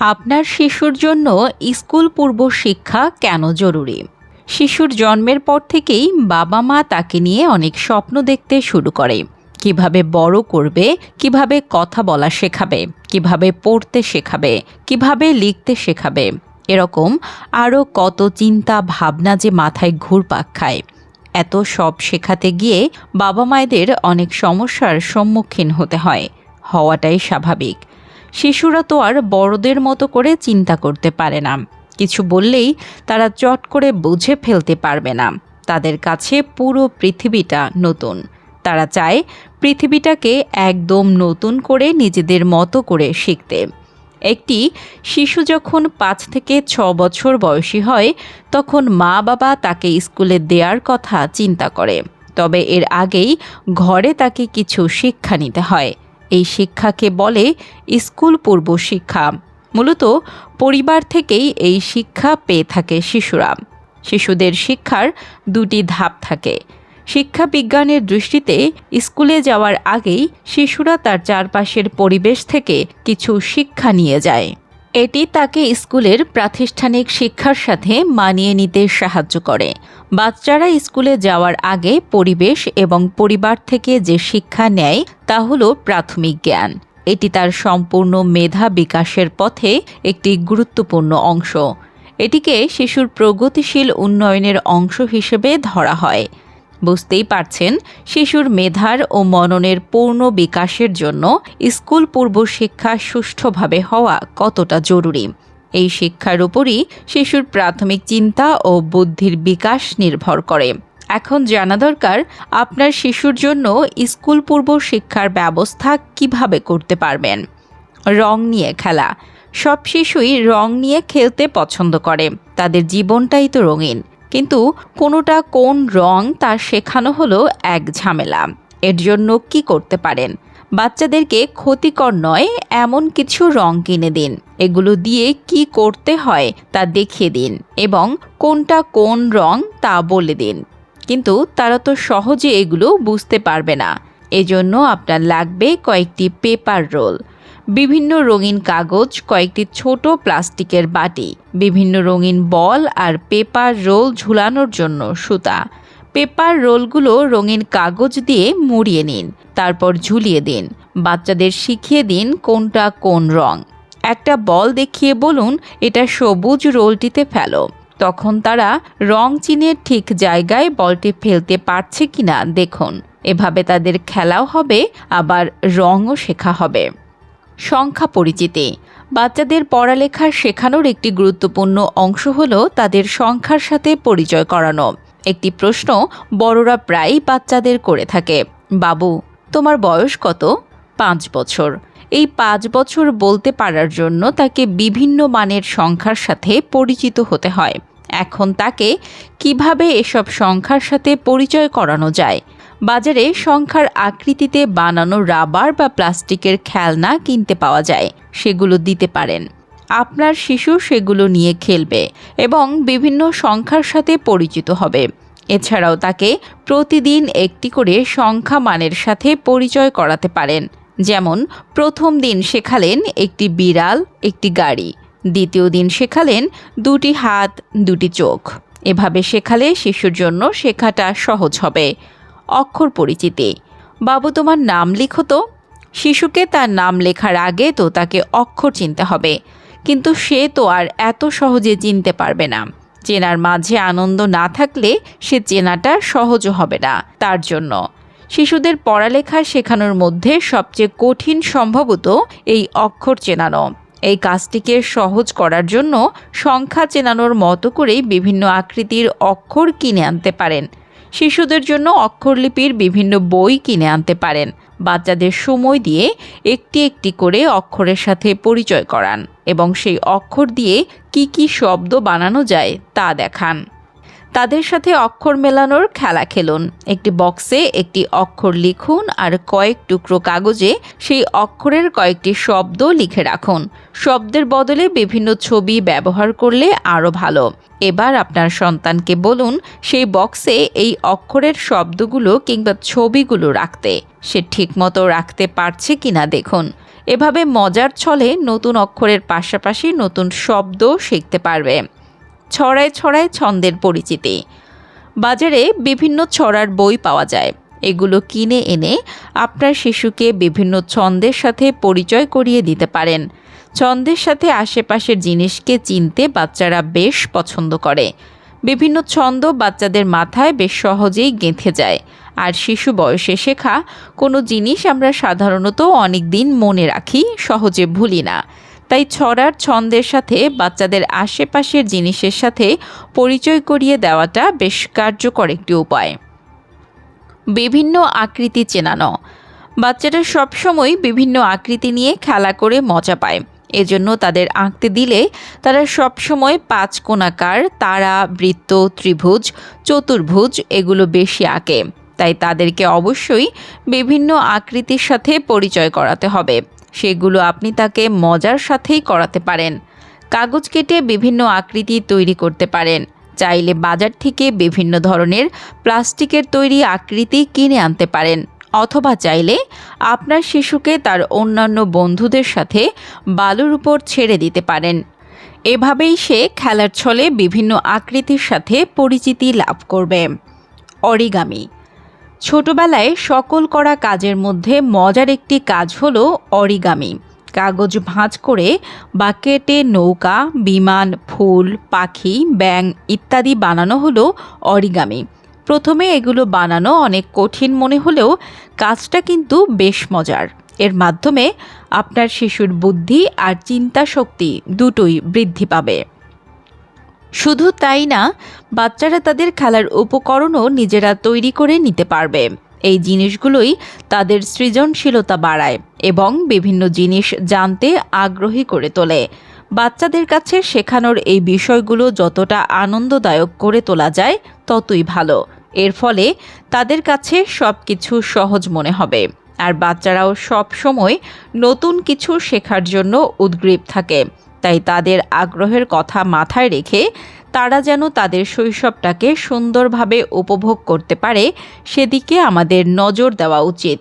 আপনার শিশুর জন্য স্কুল পূর্ব শিক্ষা কেন জরুরি? শিশুর জন্মের পর থেকেই বাবা মা তাকে নিয়ে অনেক স্বপ্ন দেখতে শুরু করে। কীভাবে বড় করবে, কীভাবে কথা বলা শেখাবে, কীভাবে পড়তে শেখাবে, কীভাবে লিখতে শেখাবে, এরকম আরও কত চিন্তা ভাবনা যে মাথায় ঘুরপাক খায়। এত সব শেখাতে গিয়ে বাবা মায়েদের অনেক সমস্যার সম্মুখীন হতে হয়। হওয়াটাই স্বাভাবিক। শিশুরা তো আর বড়দের মতো করে চিন্তা করতে পারে না। কিছু বললেই তারা চট করে বুঝে ফেলতে পারবে না। তাদের কাছে পুরো পৃথিবীটা নতুন। তারা চায় পৃথিবীটাকে একদম নতুন করে নিজেদের মতো করে শিখতে। একটি শিশু যখন পাঁচ থেকে ছ বছর বয়সী হয়, তখন মা বাবা তাকে স্কুলে দেওয়ার কথা চিন্তা করে। তবে এর আগেই ঘরে তাকে কিছু শিক্ষা নিতে হয়। এই শিক্ষাকে বলে স্কুল পূর্ব শিক্ষা। মূলত পরিবার থেকেই এই শিক্ষা পেয়ে থাকে শিশুরা। শিশুদের শিক্ষার দুটি ধাপ থাকে। শিক্ষা বিজ্ঞানের দৃষ্টিতে স্কুলে যাওয়ার আগেই শিশুরা তার চারপাশের পরিবেশ থেকে কিছু শিক্ষা নিয়ে যায়। এটি তাকে স্কুলের প্রাতিষ্ঠানিক শিক্ষার সাথে মানিয়ে নিতে সাহায্য করে। বাচ্চারা স্কুলে যাওয়ার আগে পরিবেশ এবং পরিবার থেকে যে শিক্ষা নেয় তা হলো প্রাথমিক জ্ঞান। এটি তার সম্পূর্ণ মেধা বিকাশের পথে একটি গুরুত্বপূর্ণ অংশ। এটিকে শিশুর প্রগতিশীল উন্নয়নের অংশ হিসেবে ধরা হয়। বুঝতেই পারছেন, শিশুর মেধার ও মননের পূর্ণ বিকাশের জন্য স্কুল পূর্ব শিক্ষা সুষ্ঠুভাবে হওয়া কতটা জরুরি। এই শিক্ষার উপরই শিশুর প্রাথমিক চিন্তা ও বুদ্ধির বিকাশ নির্ভর করে। এখন জানা দরকার, আপনার শিশুর জন্য স্কুল পূর্ব শিক্ষার ব্যবস্থা কীভাবে করতে পারবেন? রং নিয়ে খেলা। সব শিশুই রং নিয়ে খেলতে পছন্দ করে। তাদের জীবনটাই তো রঙিন। কিন্তু কোনোটা কোন রং তা শেখানো হলো এক ঝামেলা। এর জন্য কি করতে পারেন? বাচ্চাদেরকে ক্ষতিকর নয়, এমন কিছু রং কিনে দিন। এগুলো দিয়ে কি করতে হয় তা দেখিয়ে দিন এবং কোনটা কোন রং তা বলে দিন। কিন্তু তারা তো সহজে এগুলো বুঝতে পারবে না। এজন্য আপনার লাগবে কয়েকটি পেপার রোল, বিভিন্ন রঙিন কাগজ, কয়েকটি ছোট প্লাস্টিকের বাটি, বিভিন্ন রঙিন বল আর পেপার রোল ঝুলানোর জন্য সুতা। পেপার রোলগুলো রঙিন কাগজ দিয়ে মুড়িয়ে নিন, তারপর ঝুলিয়ে দিন। বাচ্চাদের শিখিয়ে দিন কোনটা কোন রং। একটা বল দেখিয়ে বলুন, এটা সবুজ রোলটিতে ফেলো। তখন তারা রং চিনের ঠিক জায়গায় বলটি ফেলতে পারছে কিনা দেখুন। এভাবে তাদের খেলাও হবে, আবার রঙও শেখা হবে। সংখ্যা পরিচিতি। বাচ্চাদের পড়ালেখা শেখানোর একটি গুরুত্বপূর্ণ অংশ হল তাদের সংখ্যার সাথে পরিচয় করানো। একটি প্রশ্ন, বড়রা প্রায়ই বাচ্চাদের করে থাকে। বাবু, তোমার বয়স কত? পাঁচ বছর। এই পাঁচ বছর বলতে পারার জন্য তাকে বিভিন্ন মানের সংখ্যার সাথে পরিচিত হতে হয়। এখন তাকে কীভাবে এসব সংখ্যার সাথে পরিচয় করানো যায়? বাজারে সংখ্যার আকৃতিতে বানানো রাবার বা প্লাস্টিকের খেলনা কিনতে পাওয়া যায়, সেগুলো দিতে পারেন। আপনার শিশু সেগুলো নিয়ে খেলবে এবং বিভিন্ন সংখ্যার সাথে পরিচিত হবে। এছাড়াও তাকে প্রতিদিন একটি করে সংখ্যা মানের সাথে পরিচয় করাতে পারেন। যেমন, প্রথম দিন শেখালেন একটি বিড়াল, একটি গাড়ি। দ্বিতীয় দিন শেখালেন দুটি হাত, দুটি চোখ। এভাবে শেখালে শিশুর জন্য শেখাটা সহজ হবে। অক্ষর পরিচিতি। বাবু, তোমার নাম লিখো তো। শিশুকে তার নাম লেখার আগে তো তাকে অক্ষর চিনতে হবে। কিন্তু সে তো আর এত সহজে চিনতে পারবে না। চেনার মাঝে আনন্দ না থাকলে সে চেনাটা সহজ হবে না। তার জন্য শিশুদের পড়ালেখা শেখানোর মধ্যে সবচেয়ে কঠিন সম্ভবত এই অক্ষর চেনানো। এই কাজটিকে সহজ করার জন্য সংখ্যা চেনানোর মতো করেই বিভিন্ন আকৃতির অক্ষর কিনে আনতে পারেন। শিশুদের জন্য অক্ষরলিপির বিভিন্ন বই কিনে আনতে পারেন। বাচ্চাদের সময় দিয়ে একটি একটি করে অক্ষরের সাথে পরিচয় করান এবং সেই অক্ষর দিয়ে কি কি শব্দ বানানো যায় তা দেখান। তাদের সাথে অক্ষর মেলানোর খেলা খেলুন। একটি বক্সে একটি অক্ষর লিখুন আর কয়েক টুকরো কাগজে সেই অক্ষরের কয়েকটি শব্দ লিখে রাখুন। শব্দের বদলে বিভিন্ন ছবি ব্যবহার করলে আরও ভালো। এবার আপনার সন্তানকে বলুন সেই বক্সে এই অক্ষরের শব্দগুলো কিংবা ছবিগুলো রাখতে। সে ঠিকমতো রাখতে পারছে কিনা দেখুন। এভাবে মজার ছলে নতুন অক্ষরের পাশাপাশি নতুন শব্দ শিখতে পারবে। ছড়ায় ছড়ায় ছন্দের পরিচিতি। বাজারে বিভিন্ন ছড়ার বই পাওয়া যায়। এগুলো কিনে এনে আপনার শিশুকে বিভিন্ন ছন্দের সাথে পরিচয় করিয়ে দিতে পারেন। ছন্দের সাথে আশেপাশের জিনিসকে চিনতে বাচ্চারা বেশ পছন্দ করে। বিভিন্ন ছন্দ বাচ্চাদের মাথায় বেশ সহজেই গেঁথে যায়। আর শিশু বয়সে শেখা কোনো জিনিস আমরা সাধারণত অনেক দিন মনে রাখি, সহজে ভুলি না। তাই ছড়ার ছন্দের সাথে বাচ্চাদের আশেপাশের জিনিসের সাথে পরিচয় করিয়ে দেওয়াটা বেশ কার্যকর একটি উপায়। বিভিন্ন আকৃতি চেনানো। বাচ্চারা সবসময় বিভিন্ন আকৃতি নিয়ে খেলা করে মজা পায়। এজন্য তাদের আঁকতে দিলে তারা সবসময় পাঁচ কোণাকার, তারা, বৃত্ত, ত্রিভুজ, চতুর্ভুজ এগুলো বেশি আঁকে। তাই তাদেরকে অবশ্যই বিভিন্ন আকৃতির সাথে পরিচয় করাতে হবে। সেগুলো আপনি তাকে মজার সাথেই করাতে পারেন। কাগজ কেটে বিভিন্ন আকৃতি তৈরি করতে পারেন। চাইলে বাজার থেকে বিভিন্ন ধরনের প্লাস্টিকের তৈরি আকৃতি কিনে আনতে পারেন। অথবা চাইলে আপনার শিশুকে তার অন্যান্য বন্ধুদের সাথে বালুর উপর ছেড়ে দিতে পারেন। এভাবেই সে খেলার ছলে বিভিন্ন আকৃতির সাথে পরিচিতি লাভ করবে। অরিগামি ছোটবেলায় সকল করা কাজের মধ্যে মজার একটি কাজ হলো অরিগামি। কাগজ ভাঁজ করে বা কেটে নৌকা, বিমান, ফুল, পাখি ব্যাং ইত্যাদি বানানো হলো অরিগামি। প্রথমে এগুলো বানানো অনেক কঠিন মনে হলেও কাজটা কিন্তু বেশ মজার। এর মাধ্যমে আপনার শিশুর বুদ্ধি আর চিন্তা শক্তি দুটোই বৃদ্ধি পাবে। শুধু তাই না, বাচ্চারা তাদের খেলার উপকরণও নিজেরা তৈরি করে নিতে পারবে। এই জিনিসগুলোই তাদের সৃজনশীলতা বাড়ায় এবং বিভিন্ন জিনিস জানতে আগ্রহী করে তোলে। বাচ্চাদের কাছে শেখানোর এই বিষয়গুলো যতটা আনন্দদায়ক করে তোলা যায়, ততই ভালো। এর ফলে তাদের কাছে সব কিছু সহজ মনে হবে আর বাচ্চারাও সব সময় নতুন কিছু শেখার জন্য উদ্গ্রীব থাকে। তাই তাদের আগ্রহের কথা মাথায় রেখে তারা যেন তাদের শৈশবটাকে সুন্দরভাবে উপভোগ করতে পারে, সেদিকে আমাদের নজর দেওয়া উচিত।